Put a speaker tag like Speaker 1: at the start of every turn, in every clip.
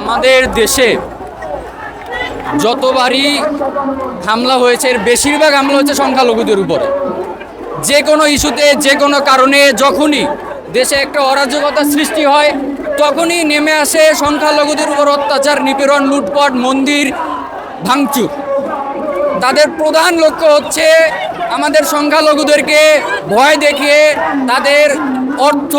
Speaker 1: আমাদের দেশে যতবারই হামলা হয়েছে বেশিরভাগ হামলা হচ্ছে সংখ্যালঘুদের উপরে। যে কোনো ইস্যুতে, যে কোনো কারণে যখনই দেশে একটা অরাজকতা সৃষ্টি হয়, তখনই নেমে আসে সংখ্যালঘুদের উপর অত্যাচার, নিপীড়ন, লুটপাট, মন্দির, ভাঙচুর। তাদের প্রধান লক্ষ্য হচ্ছে আমাদের সংখ্যালঘুদেরকে ভয় দেখিয়ে তাদের অর্থ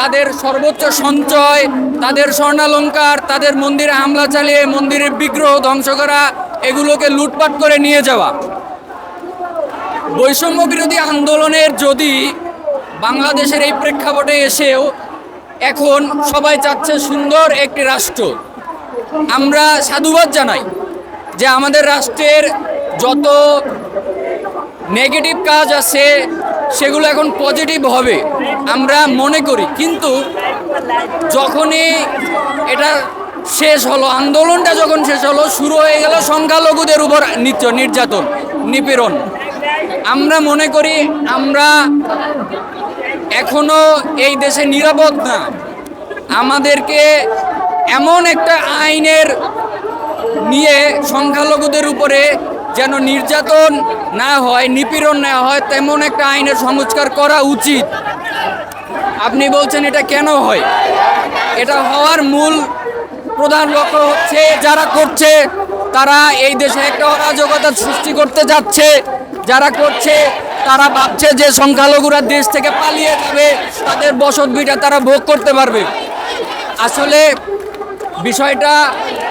Speaker 1: তাদের সর্বোচ্চ সঞ্চয়, তাদের স্বর্ণালঙ্কার, তাদের মন্দিরে হামলা চালিয়ে মন্দিরের বিগ্রহ ধ্বংস করা, এগুলোকে লুটপাট করে নিয়ে যাওয়া। বৈষম্য বিরোধী আন্দোলনের যদি বাংলাদেশের এই প্রেক্ষাপটে এসেও এখন সবাই চাচ্ছে সুন্দর একটি রাষ্ট্র, আমরা সাধুবাদ জানাই যে আমাদের রাষ্ট্রের যত নেগেটিভ কাজ আছে সেগুলো এখন পজিটিভ হবে, আমরা মনে করি। কিন্তু যখনই এটা শেষ হলো, আন্দোলনটা যখন শেষ হলো, শুরু হয়ে গেল সংখ্যালঘুদের উপর নিত্য নির্যাতন, নিপীড়ন। আমরা মনে করি আমরা এখনও এই দেশে নিরাপদ না। আমাদেরকে এমন একটা আইনের নিয়ে সংখ্যালঘুদের উপরে যেন নির্যাতন না হয়, নিপীড়ন না হয়, তেমন একটা আইনের সংস্কার করা উচিত। আপনি বলছেন এটা কেন হয়? এটা হওয়ার মূল প্রধান লক্ষ্য হচ্ছে যারা করছে, তারা এই দেশে একটা অরাজকতার সৃষ্টি করতে যাচ্ছে। যারা করছে, তারা ভাবছে যে সংখ্যালঘুরা দেশ থেকে পালিয়ে যাবে, তাদের বসত ভিটা তারা ভোগ করতে পারবে। আসলে বিষয়টা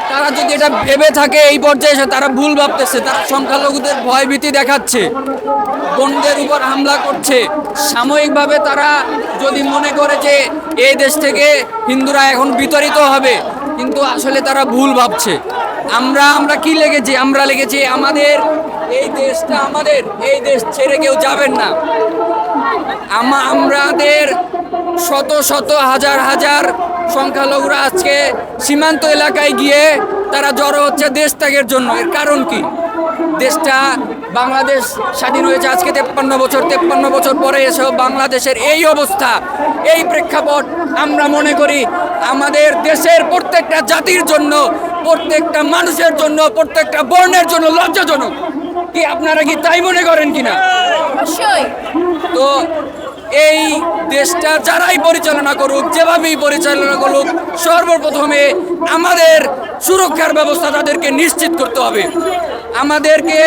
Speaker 1: তারা যদি এটা ভেবে থাকে এই পর্যায়ে এসে, তারা ভুল ভাবতেছে, তারা সংখ্যালঘুদের ভয়ভীতি দেখাচ্ছে বোনদের উপর হামলা করছে। সাময়িকভাবে তারা যদি মনে করে যে এই দেশ থেকে হিন্দুরা এখন বিতাড়িত হবে, কিন্তু আসলে তারা ভুল ভাবছে। আমরা আমরা কি লেগেছি? আমরা লেগেছি আমাদের, এই দেশটা আমাদের, এই দেশ ছেড়ে কেউ যাবেন না। আমা আমাদের শত শত, হাজার হাজার সংখ্যালঘুরা আজকে সীমান্ত এলাকায় গিয়ে তারা জড়ো হচ্ছে দেশ ত্যাগের জন্য। এর কারণ কি? দেশটা বাংলাদেশ স্বাধীন হয়েছে আজকে তেপ্পান্ন বছর। তেপ্পান্ন বছর পরে এসেও বাংলাদেশের এই অবস্থা এই প্রেক্ষাপট আমরা মনে করি আমাদের দেশের প্রত্যেকটা জাতির জন্য প্রত্যেকটা মানুষের জন্য প্রত্যেকটা বর্ণের জন্য লজ্জাজনক। কি আপনারা কি তাই মনে করেন কিনা?
Speaker 2: অবশ্যই।
Speaker 1: তো এই দেশটা যারাই পরিচালনা করুক, যেভাবেই পরিচালনা করুক, সর্বপ্রথমে আমাদের সুরক্ষার ব্যবস্থা তাদেরকে নিশ্চিত করতে হবে। আমাদেরকে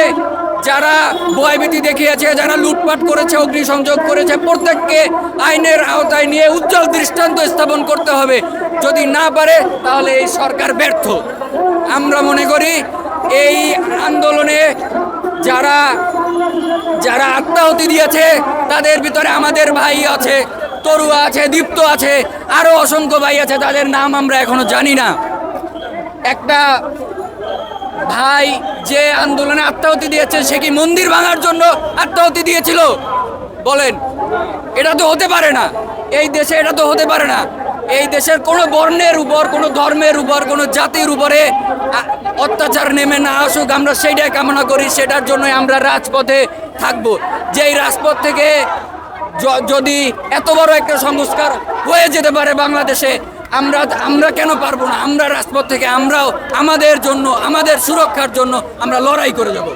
Speaker 1: যারা ভয়ভীতি দেখিয়েছে, যারা লুটপাট করেছে, অগ্নিসংযোগ করেছে, প্রত্যেককে আইনের আওতায় নিয়ে উজ্জ্বল দৃষ্টান্ত স্থাপন করতে হবে। যদি না পারে, তাহলে এই সরকার ব্যর্থ। আমরা মনে করি, এই আন্দোলনে যারা যারা আত্মাহতি দিয়েছে, তাদের ভিতরে আমাদের ভাই আছে, তরুয়া আছে, দীপ্ত আছে আরও অসংখ্য ভাই আছে, তাদের নাম আমরা এখনও জানি না। একটা ভাই যে আন্দোলনে আত্মাহতি দিয়েছে, সে কি মন্দির ভাঙার জন্য আত্মাহুতি দিয়েছিল? বলেন, এটা তো হতে পারে না। এই দেশে এটা তো হতে পারে না। এই দেশের কোনো বর্ণের উপর, কোনো ধর্মের উপর, কোনো জাতির উপরে অত্যাচার নেমে না আসুক, আমরা সেইটাই কামনা করি, সেটার জন্যই আমরা রাজপথে থাকব। যেই রাজপথ থেকে যদি এত বড় একটা সংস্কার হয়ে যেতে পারে বাংলাদেশে, আমরা আমরা কেন পারব না? আমরা রাজপথ থেকে আমরাও আমাদের জন্য, আমাদের সুরক্ষার জন্য আমরা লড়াই করে যাব।